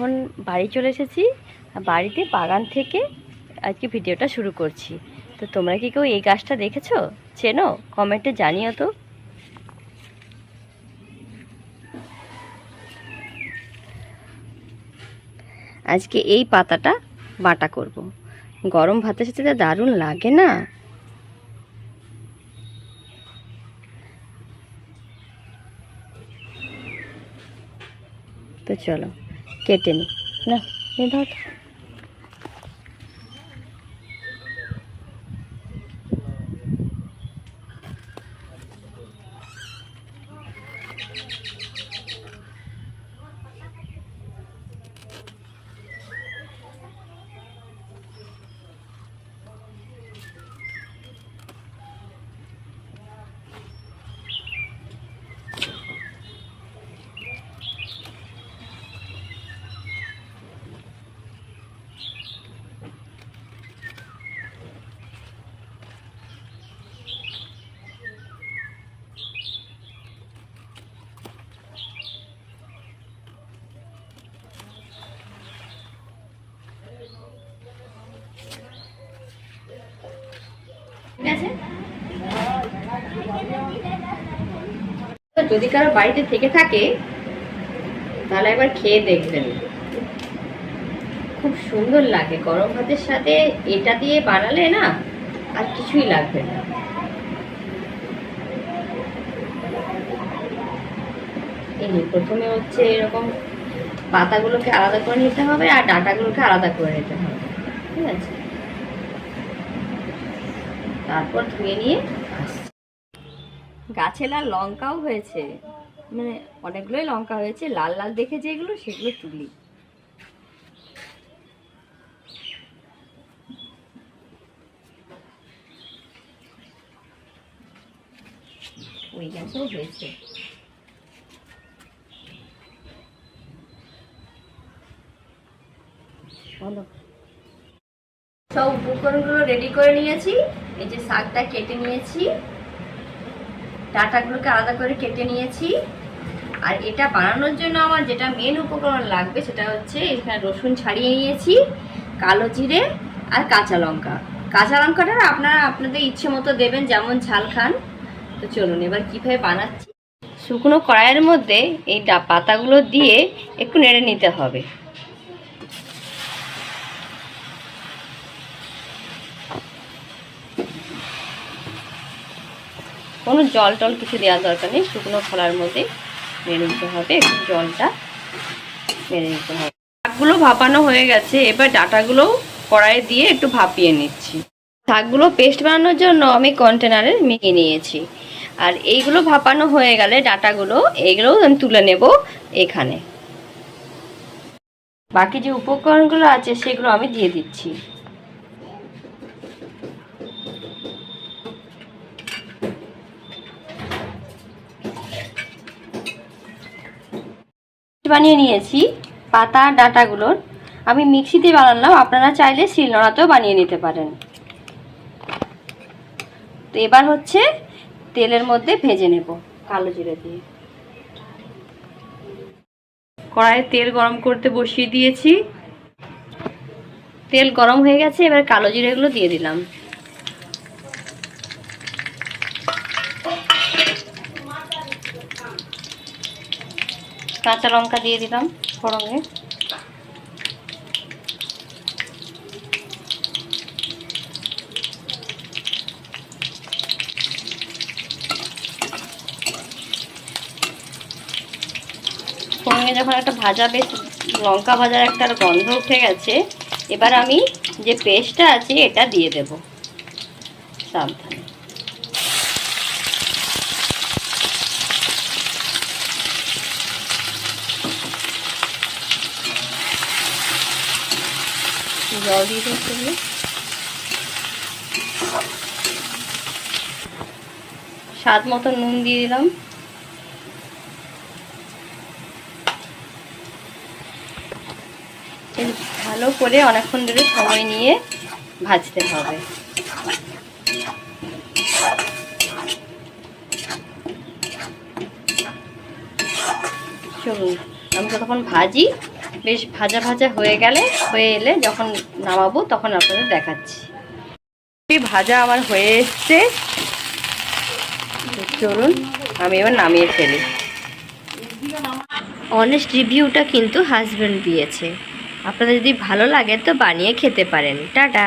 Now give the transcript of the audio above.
এখন বাড়ি চলে এসেছি। বাড়িতে বাগান থেকে আজকে ভিডিওটা শুরু করছি। তো তোমরা কি কেউ এই গাছটা দেখেছ? চেনো? কমেন্টে জানিও তো। আজকে এই পাতাটা বাটা করব। গরম ভাতের সাথে যা দারুণ লাগে না? তো চলো। কেটে নি না এ ধর ঠিক আছে? যদি কারও বাড়িতে থেকে থাকে, তাহলে একবার খেয়ে দেখবেন। খুব সুন্দর লাগে। গরম ভাতের সাথে এটা দিয়ে বানালে না আর কিছুই লাগবে না। এই প্রথমে হচ্ছে এরকম পাতাগুলোকে আলাদা করে নিতে হবে আর ডাটাগুলোকে আলাদা করে নিতে হবে। ঠিক আছে? তারপর ধুয়ে নিয়ে গাছে লাল লঙ্কাও হয়েছে। মানে অনেকগুলোই লঙ্কা হয়েছে, লাল লাল দেখে যেগুলো সেগুলো তুলি। ওই গাছেও হয়েছে। সব উপকরণগুলো রেডি করে নিয়েছি। এই যে শাকটা কেটে নিয়েছি, ডাটাগুলোকে আলাদা করে কেটে নিয়েছি। আর এটা বানানোর জন্য আমার যেটা মেন উপকরণ লাগবে সেটা হচ্ছে এখানে রসুন ছাড়িয়ে নিয়েছি, কালো জিরে আর কাঁচা লঙ্কা। কাঁচা লঙ্কাটা আপনারা আপনাদের ইচ্ছে মতো দেবেন, যেমন ঝাল খান। তো চলুন এবার কীভাবে বানাচ্ছি। শুকনো কড়াইয়ের মধ্যে এই পাতাগুলো দিয়ে একটু নেড়ে নিতে হবে। কোনো জল টল কিছু দেওয়ার দরকার নেই, শুকনো খোলার মধ্যে মেরে নিতে হবে একটু জলটা মেরে নিতে হবে। শাকগুলো ভাপানো হয়ে গেছে, এবার ডাটাগুলো কড়াইয়ে দিয়ে একটু ভাপিয়ে নিচ্ছি। শাকগুলো পেস্ট বানানোর জন্য আমি কন্টেনারে মেখে নিয়েছি। আর এইগুলো ভাপানো হয়ে গেলে ডাটাগুলো, এইগুলো আমি তুলে নেব এখানে। বাকি যে উপকরণগুলো আছে, সেগুলো আমি দিয়ে দিচ্ছি। বানিয়ে নিয়েছি, পাতা ডাঁটাগুলোর আমি মিক্সিতে বানালাম, আপনারা চাইলে শিলনোড়াতেও বানিয়ে নিতে পারেন। তো এবার হচ্ছে তেলের মধ্যে ভেজে নেব, কালো জিরে দিয়ে। কড়াইয়ে তেল গরম করতে বসিয়ে দিয়েছি। তেল গরম হয়ে গেছে, এবার কালো জিরেগুলো দিয়ে দিলাম। কাঁচা লঙ্কা দিয়ে দিলাম ফোড়নে। ফোড়নে যখন একটা ভাজা বেশ লঙ্কা ভাজার একটা গন্ধ উঠে গেছে, এবার আমি যে পেস্টটা আছে, এটা দিয়ে দেব। সাবধানে। জল দিয়ে হবে স্বাদ মতো নুন দিয়ে দিলাম। ভালো করে অনেকক্ষণ ধরে সময় নিয়ে ভাজতে হবে। চলুন, আমি যতক্ষণ ভাজি বেশ ভাজা ভাজা হয়ে গেলে, হয়ে এলে যখন নামাবো তখন আপনাদের দেখাচ্ছি। ভাজা আমার হয়ে এসছে। চলুন, আমি এবার নামিয়ে ফেলি। অনেস্ট রিভিউটা কিন্তু হাজব্যান্ড দিয়েছে। আপনাদের যদি ভালো লাগে তো বানিয়ে খেতে পারেন। টাটা!